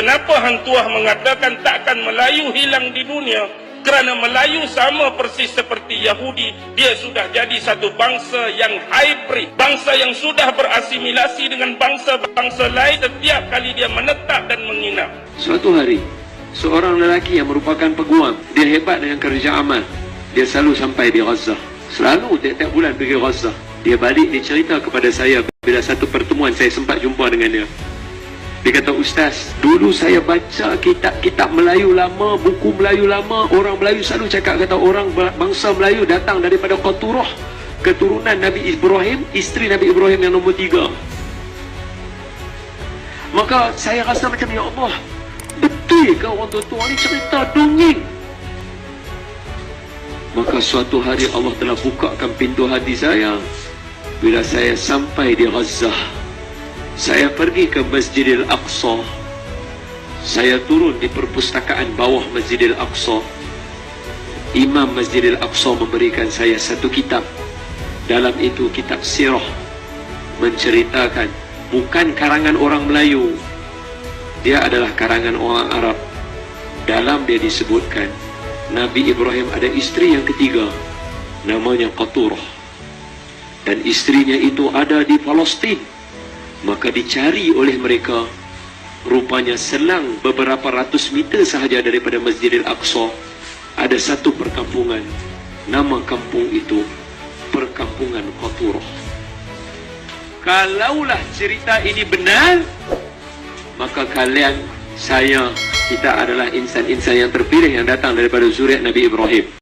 Kenapa Hang Tuah mengatakan takkan Melayu hilang di dunia? Kerana Melayu sama persis seperti Yahudi, dia sudah jadi satu bangsa yang hybrid. Bangsa yang sudah berasimilasi dengan bangsa-bangsa lain setiap kali dia menetap dan menginap. Suatu hari, seorang lelaki yang merupakan peguam, dia hebat dengan kerja amal. Dia selalu sampai di Gaza. Selalu tiap-tiap bulan pergi Gaza. Dia balik, dia cerita kepada saya bila satu pertemuan saya sempat jumpa dengan dia. Dia kata, Ustaz, dulu saya baca kitab-kitab Melayu lama, buku Melayu lama, orang Melayu selalu cakap kata orang bangsa Melayu datang daripada Qaturah, keturunan Nabi Ibrahim, isteri Nabi Ibrahim yang nombor tiga. Maka saya rasa macam, Ya Allah, betul ke orang tua-tua ni cerita dongeng? Maka suatu hari Allah telah bukakan pintu hati saya bila saya sampai di Gaza. Saya pergi ke Masjidil Aqsa. Saya turun di perpustakaan bawah Masjidil Aqsa. Imam Masjidil Aqsa memberikan saya satu kitab. Dalam itu kitab sirah menceritakan bukan karangan orang Melayu. Dia adalah karangan orang Arab. Dalam dia disebutkan Nabi Ibrahim ada isteri yang ketiga namanya Qaturah. Dan istrinya itu ada di Palestin maka dicari oleh mereka. Rupanya selang beberapa ratus meter sahaja daripada Masjidil Aqsa ada satu perkampungan. Nama kampung itu perkampungan Qaturah kalaulah cerita ini benar maka kalian saya kita adalah insan-insan yang terpilih yang datang daripada zuriat Nabi Ibrahim